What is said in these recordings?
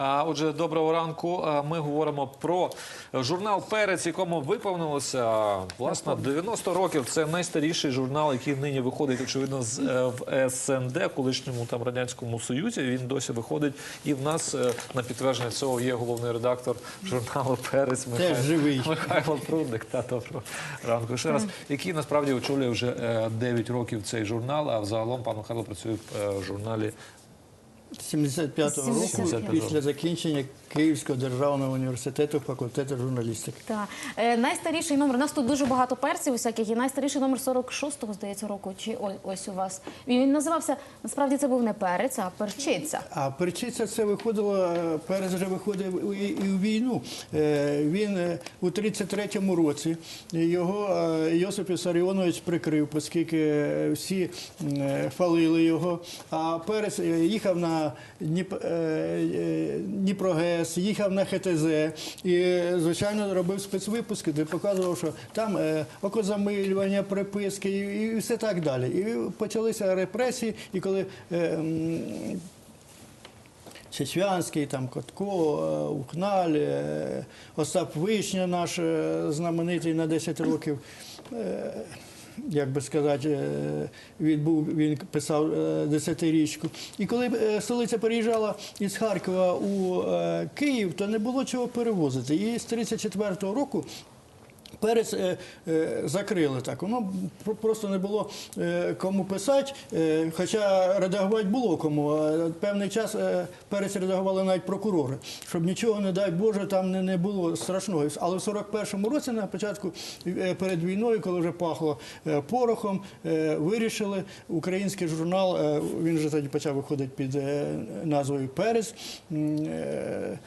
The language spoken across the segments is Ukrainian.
А, Отже, доброго ранку. Ми говоримо про журнал Перець, якому виповнилося власне 90 років. Це найстаріший журнал, який нині виходить, очевидно, з е, в СНД, колишньому там радянському союзі. Він досі виходить. І в нас е, на підтвердження цього є головний редактор журналу Перець Михайло, живий. Михайло Прудник. Та доброго ранку. Ще раз, який насправді очолює вже е, 9 років цей журнал. А взагалом пан Михайло працює в е, журналі 75-го року 75-го. після закінчення Київського державного університету факультету журналістики. Так. Е, найстаріший номер. У нас тут дуже багато перців усяких. І найстаріший номер 46-го, здається, року. Чи о- ось у вас. І він називався, насправді це був не перець, а перчиця. А перчиця це виходило, е, перець вже виходив і, і в війну. Е, Він е, у 33-му році його е, Йосип Ісаріонович прикрив, оскільки е, всі е, фалили його. А перець е, їхав на Е, е, Дніпрогес, їхав на ХТЗ і, звичайно, робив спецвипуски, де показував, що там е, окозамилювання, приписки і, все так далі. І почалися репресії, і коли. Чечвянський, там Котко, Ухналь, Остап Вишня, наш знаменитий на 10 років. Е, Як би сказати, він був, він писав е, десятирічку. І коли е, столиця переїжджала із Харкова у е, Київ, то не було чого перевозити. І з 34-го року Перець е, е, закрили так. Воно просто не було е, кому писати, е, хоча редагувати було кому. А Певний час е, перець редагували навіть прокурори, щоб нічого, не дай Боже, там не, не було страшного. Але в 41-му році, на початку е, перед війною, коли вже пахло е, порохом, е, вирішили український журнал, е, він вже тоді почав виходити під е, назвою Перець. е,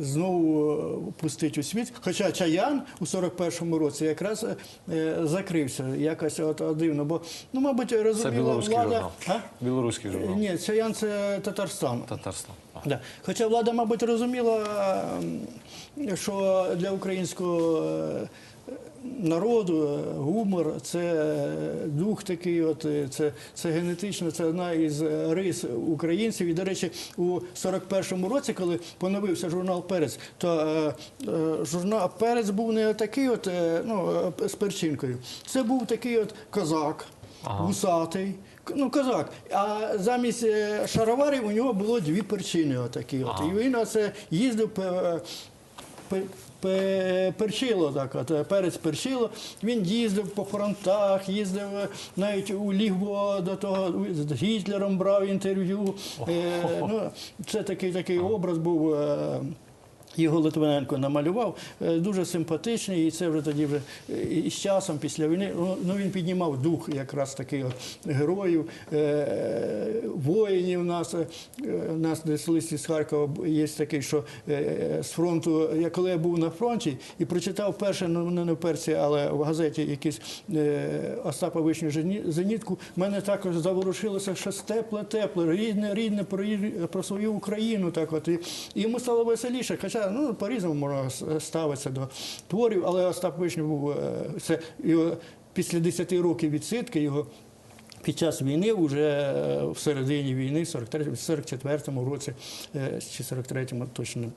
знову е, пустить у світ. Хоча Чаян у 41-му році якраз е, закрився. Якось от, дивно, бо ну, мабуть, це розуміла білоруський влада. журнал. А? Білоруський журнал. Ні, Чаян це Татарстан. Татарстан. Да. Хоча влада, мабуть, розуміла, що для українського е, народу е, гумор це е, дух такий, от, е, це, це генетично, це одна із рис українців. І, до речі, у 41-му році, коли поновився журнал Перець, то е, е, журнал Перець був не такий, от, е, ну, з перчинкою. Це був такий от козак, вусатий. К- Ну, козак. А замість шароварів у нього було дві перчини. Отакі от. І він оце їздив перчило, так, от, е, перець перчило. Він їздив по фронтах, їздив е, навіть у Лігво до того з Гітлером брав інтерв'ю. Е, ну, це такий такий образ був. е, його Литвиненко намалював, Е, дуже симпатичний, і це вже тоді вже е, і з часом після війни ну, ну, він піднімав дух якраз таких от героїв, е, воїнів. Нас нас десь лист із Харкова є такий, що з фронту, я коли я був на фронті і прочитав перше, ну не в перці, але в газеті якийсь е, Остапа Вишню зенітку, мене також заворушилося щось тепле, тепле, рідне, рідне про, про свою Україну. Так от. І йому стало веселіше. Хоча ну, по-різному можна ставитися до творів, але Остап Вишню був е, це його після 10 років відсидки його. Під час війни, вже е, в середині війни, в 44-му році е, чи 43-му точно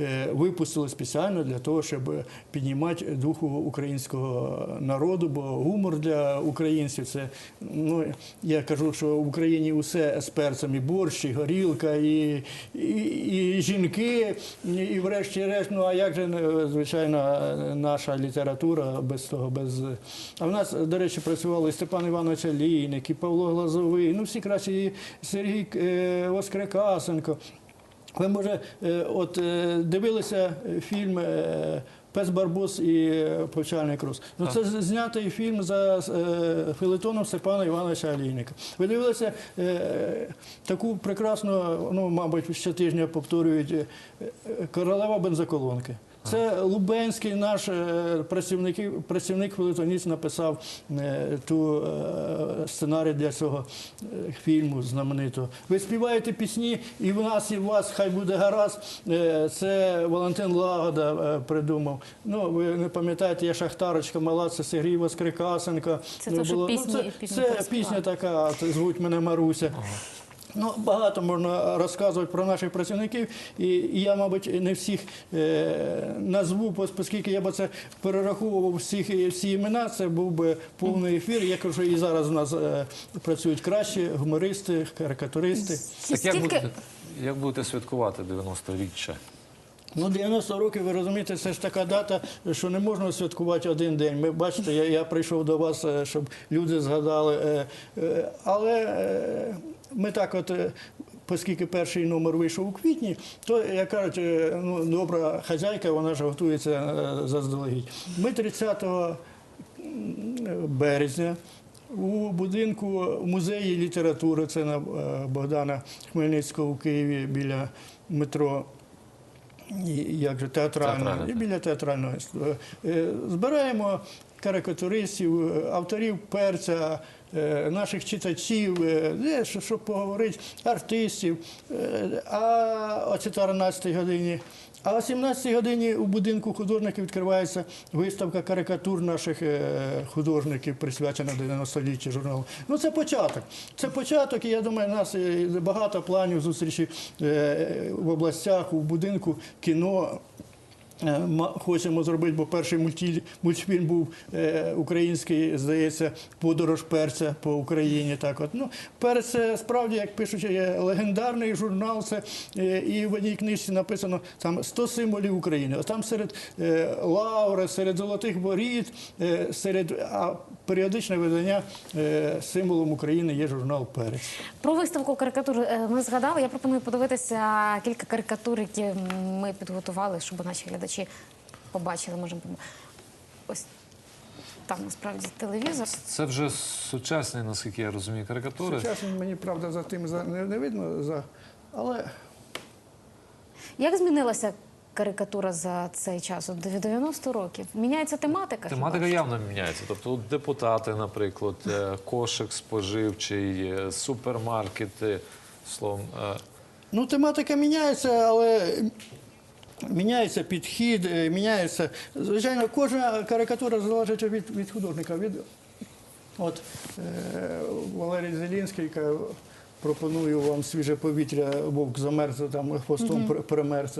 е, випустили спеціально для того, щоб піднімати духу українського народу, бо гумор для українців це ну я кажу, що в Україні усе з перцем, і борщ, і горілка, і, і, і жінки, і, врешті-решт, ну а як же звичайно наша література без того, без а в нас, до речі, працювали Степан Іванович Алійник, і Павло Глазовий, ну всі краще, і Сергій е, Воскрекасенко. Ви може, е, от е, дивилися фільм е, Пес Барбос і е, Повчальний крос. Ну це знятий фільм за е, филетоном Степана Івановича Алійника. Ви дивилися е, таку прекрасну, ну, мабуть, щотижня повторюють е, е, королева бензоколонки. Це Лубенський, наш е, працівник, працівник филетоніст написав е, ту е, сценарій для цього фільму знаменитого. Ви співаєте пісні, і в нас, і в вас хай буде гаразд. Це Валентин Лагода придумав. Ну, ви не пам'ятаєте, я шахтарочка мала, це Сергій Воскрекасенко. Це Ну, було- пісні- це, пісні це пісня така, звуть мене Маруся. Ну, багато можна розказувати про наших працівників, і, і я, мабуть, не всіх е, назву, оскільки я б це перераховував всіх всі імена, це був би повний ефір. Я кажу, і зараз у нас е, працюють кращі гумористи, карикатуристи. Так як будете, як будете святкувати 90-річчя? Ну, 90 років, ви розумієте, це ж така дата, що не можна святкувати один день. Ми бачите, я, я прийшов до вас, е, щоб люди згадали. е, е, Але е, ми так, от, е, оскільки перший номер вийшов у квітні, то як кажуть, е, ну, добра хазяйка, вона ж готується е, заздалегідь. Ми 30 березня. У будинку музеї літератури, це на Богдана Хмельницького у Києві біля метро і як же театрального, і біля театрального Збираємо карикатуристів, е, авторів перця, е, наших читачів, е, що- щоб поговорити, артистів. А о 14 годині. А о 17 годині у будинку художників відкривається виставка карикатур наших художників, присвячена 90-літті журналу. Ну це початок. Це початок, і я думаю, у нас багато планів зустрічі в областях, у будинку кіно. Е, Хочемо зробити, бо перший мультфільм, мультфільм був е, український, здається, подорож перця по Україні. Так от. Ну, перець це справді, як пишуть, є легендарний журнал. Це, е, і в одній книжці написано там 100 символів України. А там серед лаври, серед золотих борід, серед а періодичне видання е, символом України є журнал Перець. Про виставку карикатур е, ми згадали. Я пропоную подивитися кілька карикатур, які ми підготували, щоб наші глядачі побачили. Можемо ось там насправді телевізор. Це вже сучасні, наскільки я розумію, карикатури. Часом мені правда за тим за не, не видно за. Але Як змінилася карикатура за цей час? От 90 років. Міняється тематика? Тематика явно міняється. Тобто депутати, наприклад, е, кошик споживчий, е, супермаркети, словом. е, Ну, тематика міняється, але міняється підхід, міняється. Звичайно, кожна карикатура залежить від, від художника. Від, от е, Валерій Зелінський каже, пропоную вам свіже повітря, вовк замерз, там хвостом угу. примерз.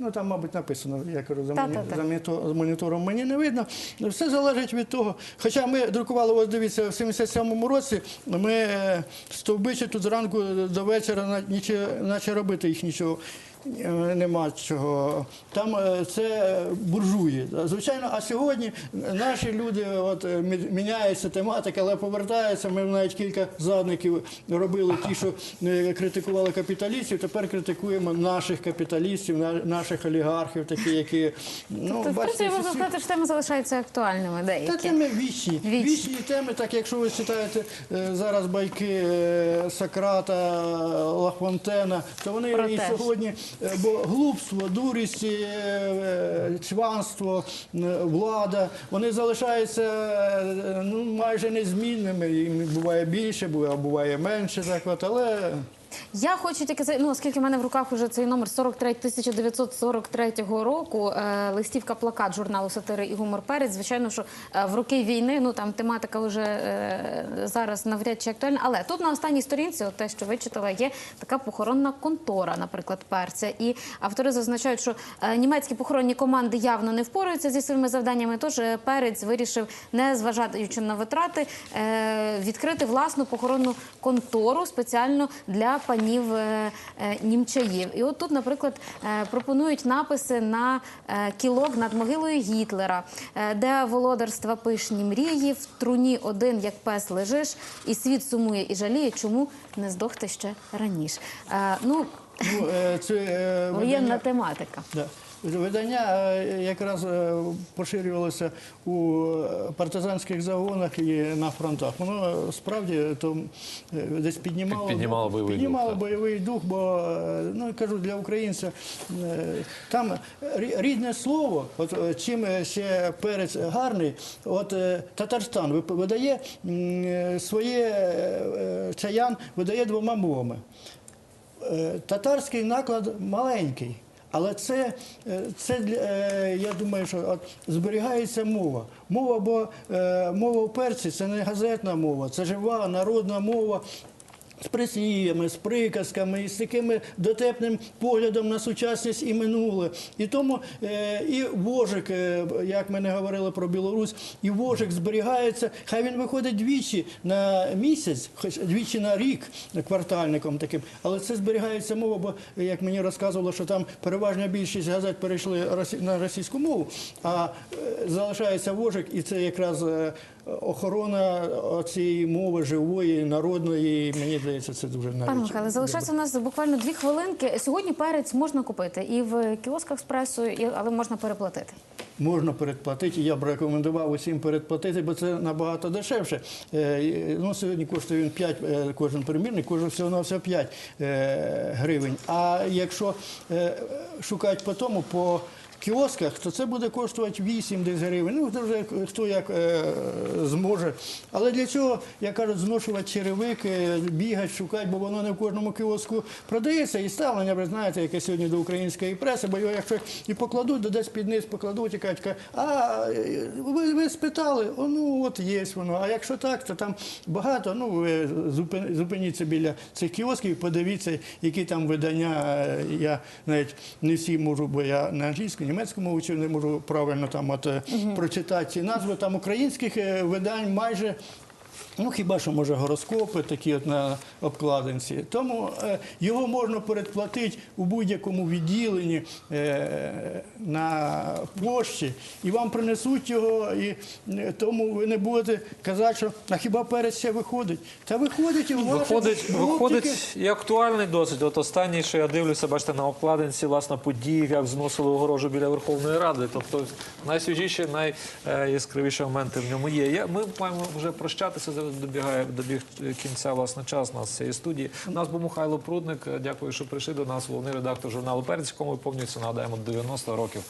Ну, там, мабуть, написано, я кажу, за, моні- за монітор- з монітором мені не видно. Все залежить від того. Хоча ми друкували, ось дивіться, в 77-му році ми е, стовбичі тут зранку до вечора, наче, наче робити їх нічого. Е, Нема чого. Там е, це буржуї. Звичайно, а сьогодні наші люди от, е, міняється тематика, але повертається. Ми навіть кілька задників робили ті, що критикували капіталістів. Тепер критикуємо наших капіталістів, на- наших олігархів, такі, які ну, Тобто, в бачите, можна сказати, що теми залишаються актуальними. та теми вічні. Вічні. вічні. теми, так якщо ви читаєте зараз байки Сократа, Лафонтена, то вони Про і сьогодні, бо глупство, дурість, е, е, чванство, е, влада, вони залишаються е, ну, майже незмінними. Їм буває більше, буває, менше, от, але Я хочу тільки ну, оскільки в мене в руках уже цей номер 43 1943 року, е, листівка плакат журналу Сатири і гумор перець. Звичайно, що е, в роки війни ну там тематика вже е, зараз навряд чи актуальна. Але тут на останній сторінці, от те, що ви читали, є така похоронна контора, наприклад, перця. І автори зазначають, що е, німецькі похоронні команди явно не впораються зі своїми завданнями. Тож е, перець вирішив, не зважаючи на витрати, е, відкрити власну похоронну контору спеціально для панів е, е, німчаїв. І от тут, наприклад, е, пропонують написи на кілок над могилою Гітлера, де володарства пишні мрії, в труні один, як пес лежиш, і світ сумує і жаліє, чому не здохти ще раніше. Ну, ну, це воєнна тематика. Да. Видання е, якраз е, поширювалося у е, партизанських загонах і на фронтах. Воно справді то десь піднімало, піднімало бойовий дух, піднімало так. бойовий дух, бо ну я кажу для українця там рідне слово, от чим ще перець гарний, от Татарстан видає своє чаян, видає двома мовами. Татарський наклад маленький, але це, е, це е, я думаю, що от зберігається мова. Мова, бо е, мова в перці це не газетна мова, це жива народна мова. З прислів'ями, з приказками, і з такими дотепним поглядом на сучасність і минуле. І тому е, і вожик, е, як ми не говорили про Білорусь, і вожик зберігається. Хай він виходить двічі на місяць, хоч двічі на рік квартальником таким, але це зберігається мова, бо як мені розказувало, що там переважна більшість газет перейшли на російську мову, а е, залишається вожик, і це якраз охорона цієї мови живої, народної. Мені здається, це дуже навіть. Пане Михайле, залишається у нас буквально дві хвилинки. Сьогодні перець можна купити і в кіосках з пресою, і- але можна переплатити. Можна передплатити. Я б рекомендував усім передплатити, бо це набагато дешевше. Е, Ну, сьогодні коштує він 5, е, кожен примірник, кожен всього на все 5 е, гривень. А якщо шукати по тому, по кіосках, то це буде коштувати 8 десь гривень. Ну, це вже хто як е, зможе. Але для цього, як кажуть, зношувати черевики, бігати, шукати, бо воно не в кожному кіоску продається. І ставлення, ви знаєте, яке сьогодні до української преси, бо його якщо і покладуть, то десь під низ покладуть і кажуть, а е, ви, ви спитали, о, ну от є воно. А якщо так, то там багато. Ну, ви зупиніться біля цих кіосків, подивіться, які там видання. Е, Я навіть не всі можу, бо я на англійську, німецьку мову чи не можу правильно там от, угу. прочитати ці назви. Там українських е, видань майже. Ну, хіба що може гороскопи такі от на обкладинці. Тому е, його можна передплатити у будь-якому відділенні е, на пошті, і вам принесуть його, і е, тому ви не будете казати, що а хіба перець ще виходить? Та виходить і у Виходить, виходить і актуальний досить. От останній, що я дивлюся, бачите, на обкладинці, власне, події, як зносили огорожу біля Верховної Ради. Тобто найсвіжіші, найяскравіші моменти в ньому є. Я, ми маємо вже прощатися, зараз добігає добіг кінця власне час нас цієї студії. У нас був Михайло Прудник. Дякую, що прийшли до нас. Головний редактор журналу «Перець», якому виповнюється, нагадаємо, 90 років.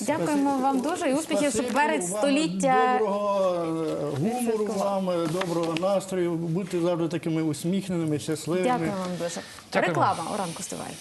Дякуємо вам дуже і успіхів, щоб перець століття. Доброго е, гумору вам, е, доброго настрою. Будьте завжди такими усміхненими, щасливими. Дякую вам дуже. Реклама у ранку стиває.